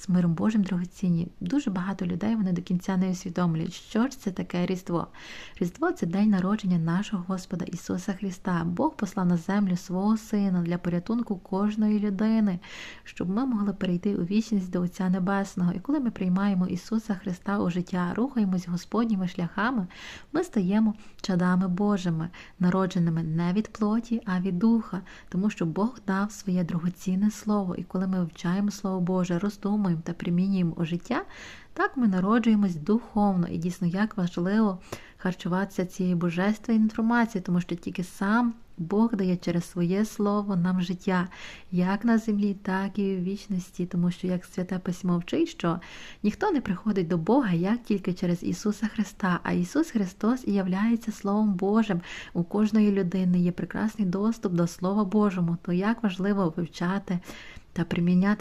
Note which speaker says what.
Speaker 1: з миром Божим дорогоцінні. Дуже багато людей вони до кінця не усвідомлюють, що ж це таке Різдво. Різдво це день народження нашого Господа Ісуса Христа. Бог послав на землю свого Сина для порятунку кожної людини, щоб ми могли перейти у вічність до Отця Небесного. І коли ми приймаємо Ісуса Христа у життя, рухаємось Господніми шляхами, ми стаємо чадами Божими, народженими не від плоті, а від духа, тому що Бог дав своє дорогоцінне слово. І коли ми вивчаємо Слово Боже, роздумуємо та примінюємо у життя, так ми народжуємось духовно і дійсно як важливо харчуватися цією божественною інформацією, тому що тільки сам Бог дає через своє слово нам життя, як на землі, так і в вічності, тому що як святе письмо вчить, що ніхто не приходить до Бога як тільки через Ісуса Христа, а Ісус Христос і являється Словом Божим. У кожної людини є прекрасний доступ до Слова Божому. То як важливо вивчати та приміняти